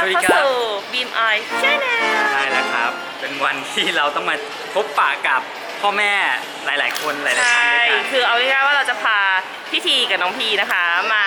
รับสวัสดีเข้าครับสู่ Beam Eye Channel ใช่แล้วครับ เป็นวันที่เราต้องมาพบปะกับพ่อแม่หลาย ๆ คนหลายๆท่าน่ด้วยกันคือเอาง่ายๆว่าเราจะพาพี่ทีกับน้องพีนะคะ มา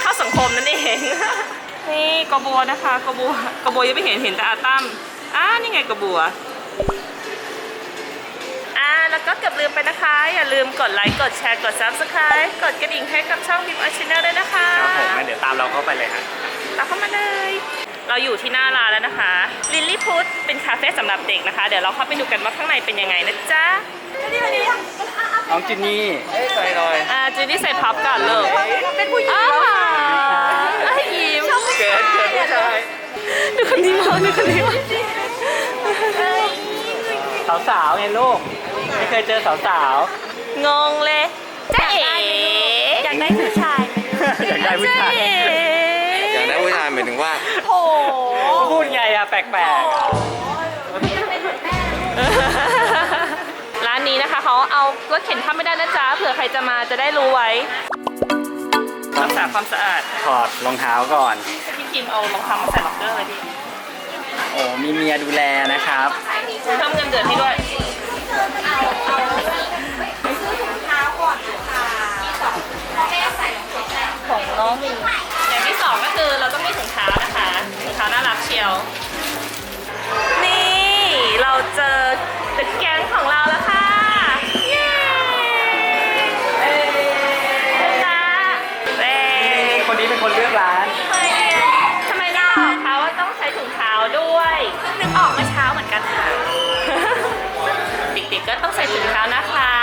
เข้าสังคมนั่นเอง นี่กระบัวนะคะกระบัวกระบัวยังไม่เห็นเห็นแต่อาตั้มอ่านี่ไงกระบัวอ่าแล้วก็เกือบลืมไปนะคะ อย่าลืมกดไลค์กดแชร์กด Subscribe กดกระดิ่งให้กับช่อง Beam Eye Channel ด้วยนะคะครับผมงั้นเดี๋ยวตามเราเข้าไปเลยครับตามเข้ามาเลย เราอยู่ที่หน้าร้านแล้วนะคะลิลลี่พุทเป็นคาเฟ่สำหรับเด็กนะคะ เดี๋ยวเราเข้าไปดูกันว่าข้างในเป็นยังไงนะจ๊ะน้องจินนี่ใส่หน่อยอ่าจูนี่ใส่พับก่อนเลยเป็นผู้หญิงอ้าวแล้วค่ะอ้าวยิ้มเกิดเกิดผู้ชายดูคนนี้มาดูคนนี้มาสาวๆไงลูก ไม่เคยเจอสาวงงเลยจ๊ะเอ๋อยากได้ผู้ชายไหมๆอยากได้ผู้จ๊ะชายเอ๋อย่าง นั้นผู้ชายหมายถึงว่า โอ้พูดไงอะแปลกร้านนี้นะคะเขาเอารถเข็นเข้าไม่ได้นะจ๊ะเผื่อใครจะมาจะได้รู้ไว้รักษาความสะอาดๆถอดรองเท้าก่อน พี่คิมเอารองเท้ามาใส่ล็อกเกอร์ไว้ดิโอ้มีเมียดูแลนะครับ เพิ่มเงินเดือนให้ด้วย ของน้องมี ยว นี่เราเจอเดอะแก๊งของเราแล้วค่ะ เย้เอ้ยจ้าเอ้ยคนนี้เป็นคนเลือกร้านทำไมเนี่ยทำไมไม่บอกเขาว่าต้องใช้ถุงเท้าด้วยเพิ่งนึกออกเมื่อเช้าเหมือนกันค่ะ เด็กๆก็ต้องใส่ถุงเท้านะคะ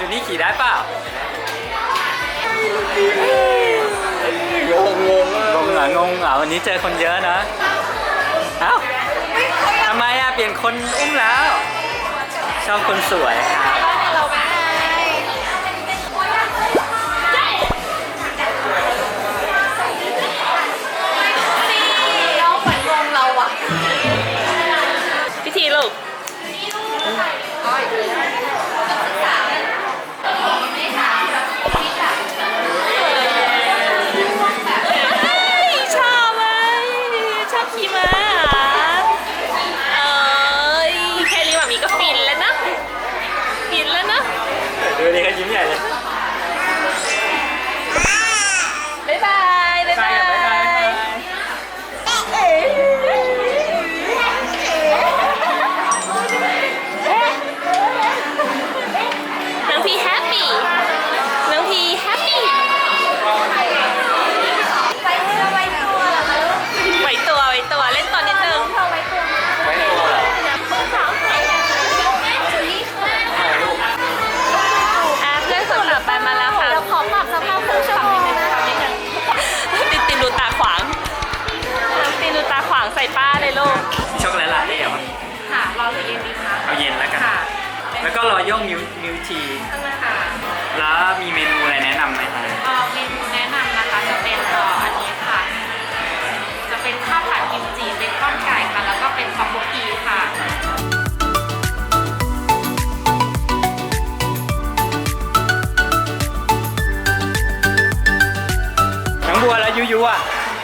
จุดนี้ขี่ได้เปล่างงงงงงเหรองงเหรอวันนี้เจอคนเยอะนะ เอ้าทำไมอะเปลี่ยนคนอุ้มแล้ว ชอบคนสวยครับ มีเมนูอะไรแนะนำไหมครับเอ่อเมนูแนะนำนะคะจะเป็นเอ่ออันนี้ค่ะ จะเป็นข้าวผัดกิมจิเบคอนไก่ค่ะ แล้วก็เป็นคอมโบกีค่ะ น้องบัวแล้วยุยุอะ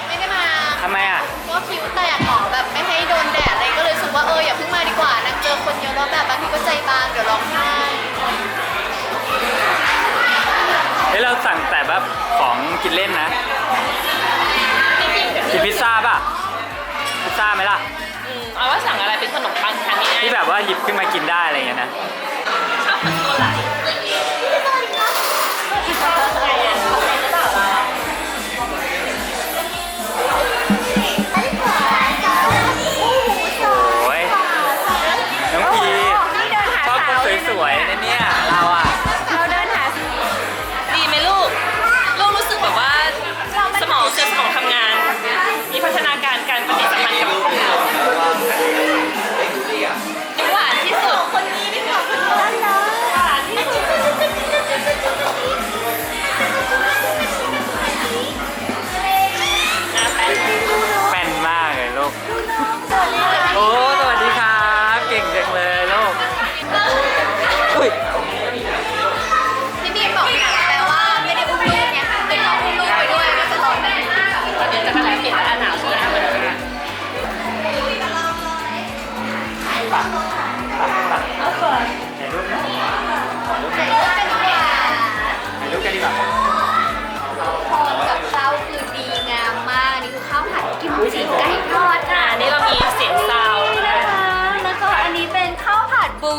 ไม่ได้มาทำไมอะ เพราะว่าคิ้วแตกหมอแบบไม่ให้โดนแดดอะไรก็เลยรู้สึกว่าเอออย่าเพิ่งมาดีกว่านางเจอคนเยอะแล้วแบบบางทีก็ใจบางเดี๋ยวร้องไห้ เฮ้ยเรา สั่งแต่แบบของกินเล่นนะ กินพิซซ่าป่ะ พิซซ่าไหมล่ะ อืมเอาว่าสั่งอะไรเป็นขนมปังทานง่ายที่แบบว่าหยิบขึ้นมากินได้อะไรอย่างเงี้ยนะ ชอบตัวไหล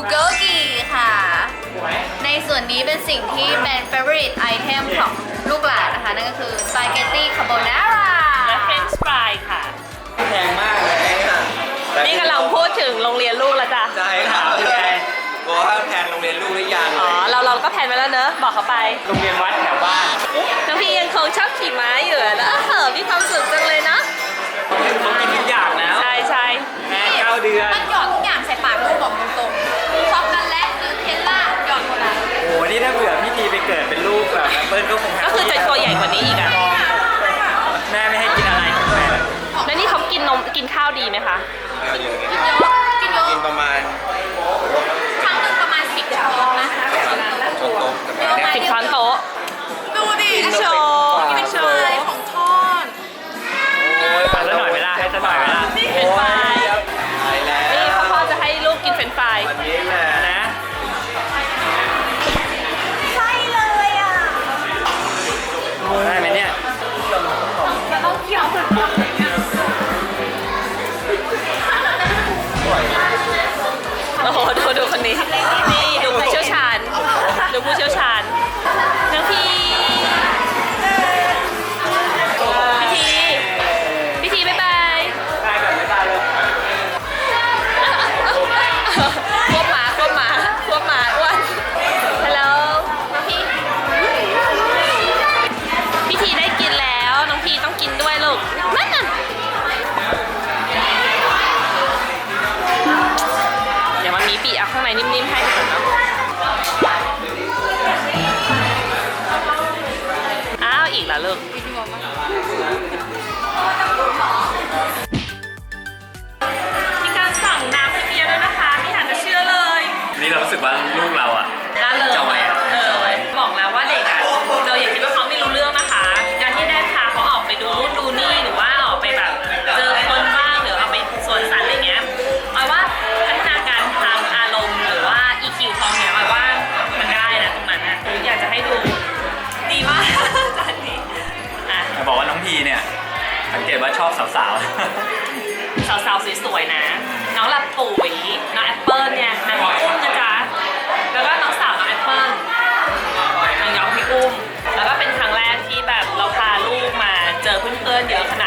โกกีค่ะ ในส่วนนี้เป็นสิ่งที่เป็น favorite item ของลูกหลานนะคะ นั่นก็คือสปาเกตตี้คาโบนาร่าและเฟรนช์ฟรายค่ะ แพงมากเลยค่ะนี่กำลังพูดถึงโรงเรียนลูกแล้วจ้ะใช่ค่ะบอกว่าแพนโรงเรียนลูกหรือยังอ๋อเราเราก็แพลนไว้แล้วเนอะบอกเขาไปโรงเรียนวัดแถวบ้านน้องพี่ยังคงชอบขี่ม้าอยู่อะนะเออมีความสุขจังเลยนะเขากินทุกอย่างแล้วใช่ใช่แม่เก้าเดือนมันหยอดทุกอย่างใส่ปากลูกบอก ดีไหมคะ กินเยอะกินเยอะกินประมาณครั้งหนึ่งประมาณสิบช้อนนะคะชนโต๊ะแต่ประมาณเนี้ยสิบช้อนโต๊ะ ดูดิโชว์เป็นชายของทอดเอาซะหน่อยเวลาให้ซะหน่อยเวลานี่เป็นไฟรายไปแล้วนี่พ่อพ่อจะให้ลูกกินเฟรนช์ฟ สึกว่าลูกเราอะน่าเลยจอยอะเออจอย บอกแล้วว่าเด็กอะเราอย่าคิดว่าเขาไม่รู้เรื่องนะคะการที่ได้พาเขาออกไปดูนู่นดูนี่หรือว่าออกไปแบบเจอคนบ้างหรือเอาไปสวนสัตว์อะไรเงี้ยเอาว่าพัฒนาการทางอารมณ์หรือว่า EQ เขาเนี่ยเอาว่ามันได้นะตรงนั้นนะอยากจะให้ดูดีมาก จานนี้อะจะบอกว่าน้องพีเนี่ย สังเกตว่าชอบสาวสาวๆสวยๆนะ น้องหลับปุ๋ยน้องแอปเปิลเนี่ยนางอุ้มนะจ๊ะ เยอะขนาด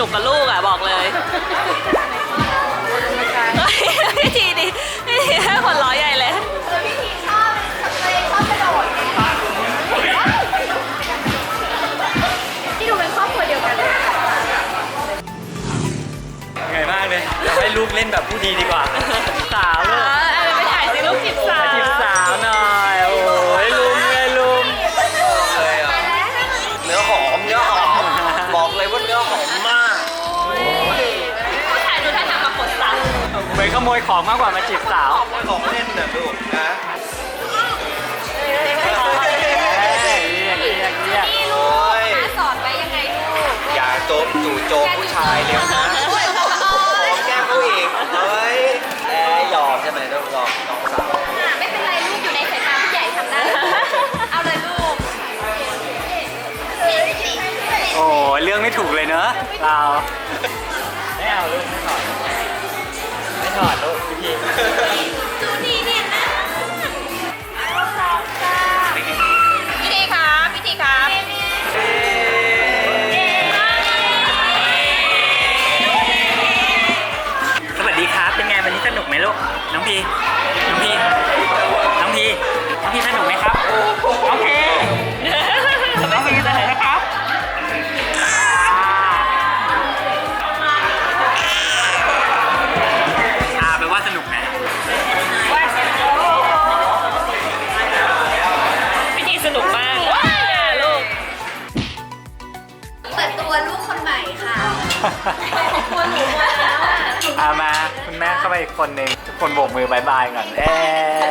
นุกกับลูกอะบอกเลยวิธีดีวิธีให้คนร้อยใหญ่เลย เหนื่อยมากเลยอยากให้ลูกเล่นแบบผู้ดีดีกว่า มือนขโมยของมากกว่ามาจีบสาว ของเล่นน่ะลูกนะเฮ้ยเรียกเรียกเรียกโอ้ยสอนไว้ยังไงลูกอย่าโจมจู่โจมผู้ชายเร็วนะหอมแก้มผู้หญิงเฮ้ยแอบยอมใช่ไหมลูกยอมน้องสาวไม่เป็นไรลูกอยู่ในสายตาผู้ใหญ่ทำได้ เอาเลยลูกโอ้ยเรื่องไม่ถูกเลยเนอะเรา คนหนึ่งทุกคนโบกมือบายบายก่อนเอ๊ะ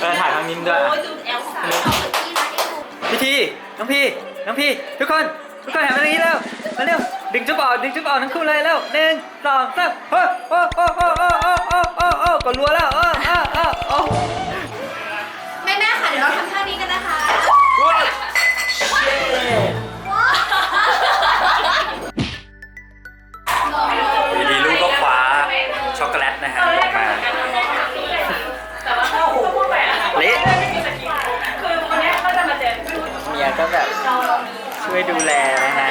เออถ่ายทางนี้ด้วยโอ้ยดูเอลซ่าพี่ทีน้องพี่น้องพี่ ทุกคนทุกคนหันมาทางนี้แล้วมาเร็วดึงจุ๊บออกดึงจุ๊บออกทั้งคู่เลยแล้วหนึ่งสองสามโอ้โอ้โอ้โอ้โอ้โอ้โอ้โอ้โอ้กดรัวแล้วโอ้โอ้โอ้โอ้แม่แม่ๆค่ะเดี๋ยวเราทำท่านี้กันนะคะ ก็แบบช่วยดูแลนะฮะ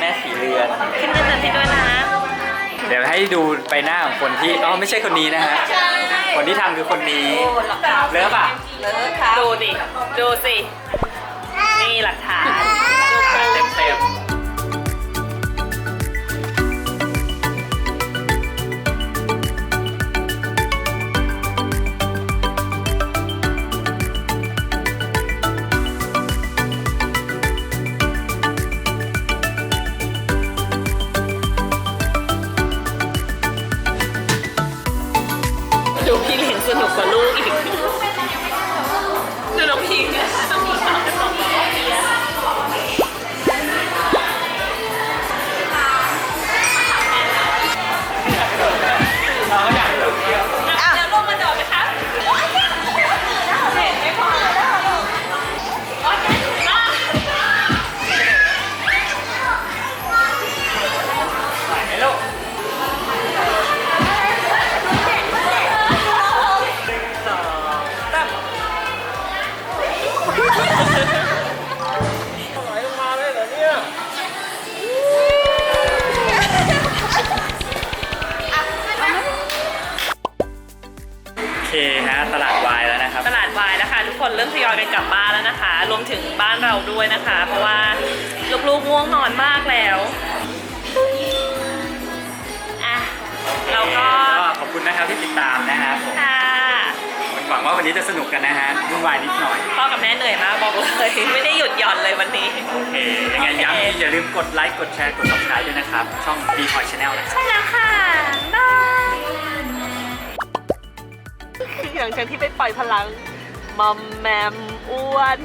แม่สีเรือน ขึ้นเงินเดือนที่ด้วยนะ เดี๋ยวให้ดูใบหน้าของคนที่อ๋อไม่ใช่คนนี้นะฮะคนที่ทำคือคนนี้เลิฟอะดูดิดูสินี่หลักฐานเต็มเต็ม ราะว่าลูกๆง่วงนอนมากแล้วอะเราก็ก็ขอบคุณนะครับที่ติดตามนะครับผมค่ะหวังว่าวันนี้จะสนุกกันนะฮะวุ่นวายนิดหน่อย พ่อกับแม่เหนื่อยมากบอกเลยไม่ได้หยุดหย่อนเลยวันนี้โอเคยังไงย้ำที่อย่าลืมกดไลค์กดแชร์กด subscribe ด้วยนะครับ ช่อง b ี o y Channel นะครับใช่แล้วค่ะบายหลังจากที่ไปปล่อยพลังมอมแมมอ้วน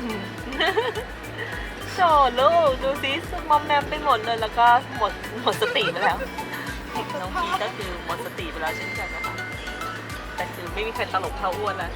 โชว์ลูกดูสิมอมแมมไปหมดเลยแล้วก็หมดหมดสติไปแล้ว น้องพีก็คือหมดสติไปแล้วเช่นกันนะคะ แต่คือไม่มีใครตลกเท่าอ้วนแล้ว